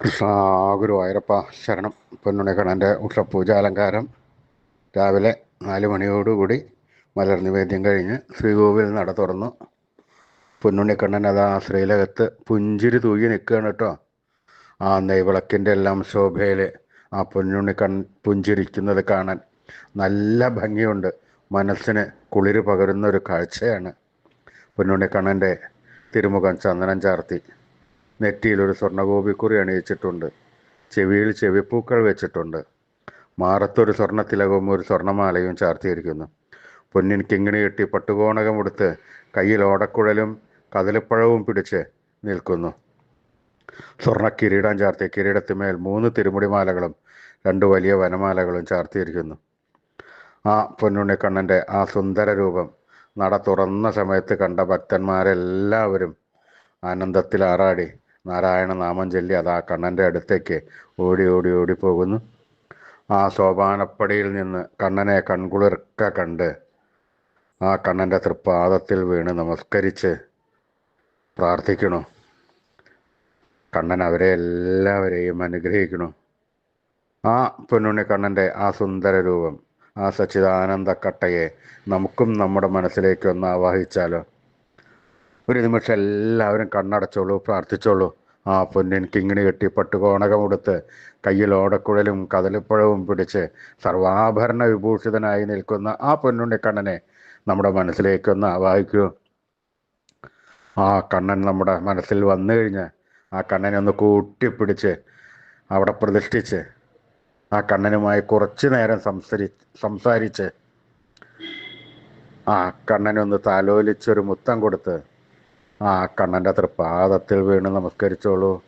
കൃഷ്ണ ശരണം. പൊന്നുണിക്കണന്റെ ഉഷപൂജ അലങ്കാരം രാവിലെ നാല് മണിയോടുകൂടി മലർ നിവേദ്യം കഴിഞ്ഞ് ശ്രീകോവിൽ നട തുറന്നു. പൊന്നുണ്ണിക്കണ്ണൻ അതാ ശ്രീലകത്ത് പുഞ്ചിരി തൂകി നിൽക്കുകയാണ് കേട്ടോ. ആ നെയ്വിളക്കിന്റെ എല്ലാം ശോഭയിൽ ആ പൊന്നുണ്ണിക്കൺ പുഞ്ചിരിക്കുന്നത് കാണാൻ നല്ല ഭംഗിയുണ്ട്. മനസ്സിന് കുളിര് പകരുന്ന ഒരു കാഴ്ചയാണ് പൊന്നുണിക്കണ്ണന്റെ തിരുമുഖം ചന്ദനം ചാർത്തി. നെറ്റിയിൽ ഒരു സ്വർണഗോപിക്കുറി അണിയിച്ചിട്ടുണ്ട്. ചെവിയിൽ ചെവിപ്പൂക്കൾ വെച്ചിട്ടുണ്ട്. മാറത്തൊരു സ്വർണത്തിലകവും ഒരു സ്വർണമാലയും ചാർത്തിയിരിക്കുന്നു. പൊന്നിൻ കിങ്ങിണി കെട്ടി പട്ടുകോണകമെടുത്ത് കയ്യിൽ ഓടക്കുഴലും കദളിപ്പഴവും പിടിച്ച് നിൽക്കുന്നു. സ്വർണ കിരീടം ചാർത്തിയ കിരീടത്തിന്മേൽ മൂന്ന് തിരുമുടിമാലകളും രണ്ട് വലിയ വനമാലകളും ചാർത്തിയിരിക്കുന്നു. ആ പൊന്നുണ്ണിക്കണ്ണന്റെ ആ സുന്ദര രൂപം നട തുറന്ന സമയത്ത് കണ്ട ഭക്തന്മാരെല്ലാവരും ആനന്ദത്തിൽ ആറാടി നാരായണ നാമം ചൊല്ലി അത് ആ കണ്ണന്റെ അടുത്തേക്ക് ഓടി ഓടി ഓടി പോകുന്നു. ആ സോപാനപ്പടിയിൽ നിന്ന് കണ്ണനെ കൺകുളിർക്ക കണ്ട് ആ കണ്ണന്റെ തൃപ്പാദത്തിൽ വീണ് നമസ്കരിച്ച് പ്രാർത്ഥിക്കണു. കണ്ണൻ അവരെ എല്ലാവരെയും അനുഗ്രഹിക്കണു. ആ പൊന്നുണ്ണി കണ്ണന്റെ ആ സുന്ദര രൂപം ആ സച്ചിദാനന്ദ കട്ടയെ നമുക്കും നമ്മുടെ മനസ്സിലേക്ക് ഒന്ന് ആവാഹിച്ചാലോ? ഒരു നിമിഷം എല്ലാവരും കണ്ണടച്ചോളൂ പ്രാർത്ഥിച്ചോളൂ. ആ പൊന്നിൻ കിങ്ങിണി കെട്ടി പട്ടുകോണകമെടുത്ത് കയ്യിൽ ഓടക്കുഴലും കതലിപ്പഴവും പിടിച്ച് സർവാഭരണ വിഭൂഷിതനായി നിൽക്കുന്ന ആ പൊന്നുണ്ണിക്കണ്ണനെ നമ്മുടെ മനസ്സിലേക്കൊന്ന് ആവാഹിക്കൂ. ആ കണ്ണൻ നമ്മുടെ മനസ്സിൽ വന്നു കഴിഞ്ഞ് ആ കണ്ണനെ ഒന്ന് കൂട്ടിപ്പിടിച്ച് അവിടെ പ്രതിഷ്ഠിച്ച് ആ കണ്ണനുമായി കുറച്ചു നേരം സംസരി സംസാരിച്ച് ആ കണ്ണനൊന്ന് താലോലിച്ചൊരു മുത്തം കൊടുത്ത് ആ കണ്ണന്റെ തൃപ്പാദത്തിൽ വീണ് നമസ്കരിച്ചോളൂ.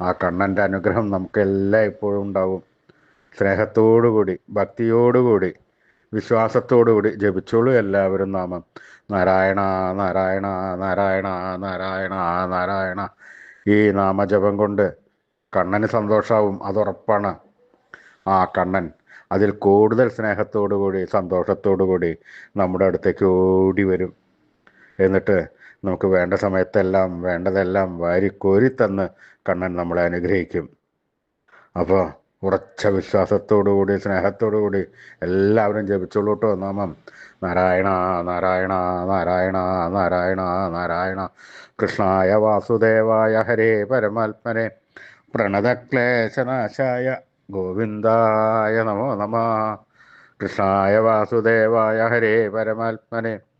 ആ കണ്ണന്റെ അനുഗ്രഹം നമുക്കെല്ലാം ഇപ്പോഴും ഉണ്ടാവും. സ്നേഹത്തോടുകൂടി ഭക്തിയോടുകൂടി വിശ്വാസത്തോടുകൂടി ജപിച്ചോളൂ എല്ലാവരും നാമം. നാരായണ നാരായണ നാരായണ നാരായണ നാരായണ. ഈ നാമജപം കൊണ്ട് കണ്ണന് സന്തോഷമാവും അതുറപ്പാണ്. ആ കണ്ണൻ അതിൽ കൂടുതൽ സ്നേഹത്തോടുകൂടി സന്തോഷത്തോടുകൂടി നമ്മുടെ അടുത്തേക്ക് ഓടി വരും. എന്നിട്ട് നമുക്ക് വേണ്ട സമയത്തെല്ലാം വേണ്ടതെല്ലാം വാരി വാരിക്കോരി തന്ന് കണ്ണൻ നമ്മളെ അനുഗ്രഹിക്കും. അപ്പോൾ ഉറച്ച വിശ്വാസത്തോടുകൂടി സ്നേഹത്തോടുകൂടി എല്ലാവരും ജപിച്ചോളൂ കേട്ടോ നാമം. നാരായണ നാരായണ നാരായണ നാരായണ നാരായണ. കൃഷ്ണായ വാസുദേവായ ഹരേ പരമാത്മനെ. പ്രണതക്ലേശനാശായ ഗോവിന്ദായ നമോ നമ. കൃഷ്ണായ വാസുദേവായ ഹരേ പരമാത്മനെ.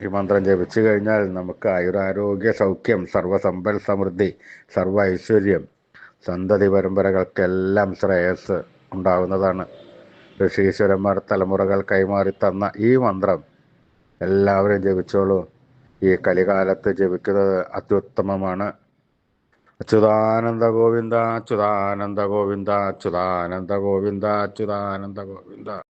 ഈ മന്ത്രം ജപിച്ചു കഴിഞ്ഞാൽ നമുക്ക് ആയുരാരോഗ്യ സൗഖ്യം സർവസമ്പൽ സമൃദ്ധി സർവ ഐശ്വര്യം സന്തതി പരമ്പരകൾക്കെല്ലാം ശ്രേയസ് ഉണ്ടാകുന്നതാണ് ഋഷീശ്വരന്മാർ തലമുറകൾ കൈമാറി തന്ന ഈ മന്ത്രം എല്ലാവരും ജപിച്ചോളൂ. ഈ കലികാലത്ത് ജപിക്കുന്നത് അത്യുത്തമമാണ്. അച്യുതാനന്ദ ഗോവിന്ദ അച്യുതാനന്ദ ഗോവിന്ദ അച്യുതാനന്ദ ഗോവിന്ദ അച്യുതാനന്ദ ഗോവിന്ദ.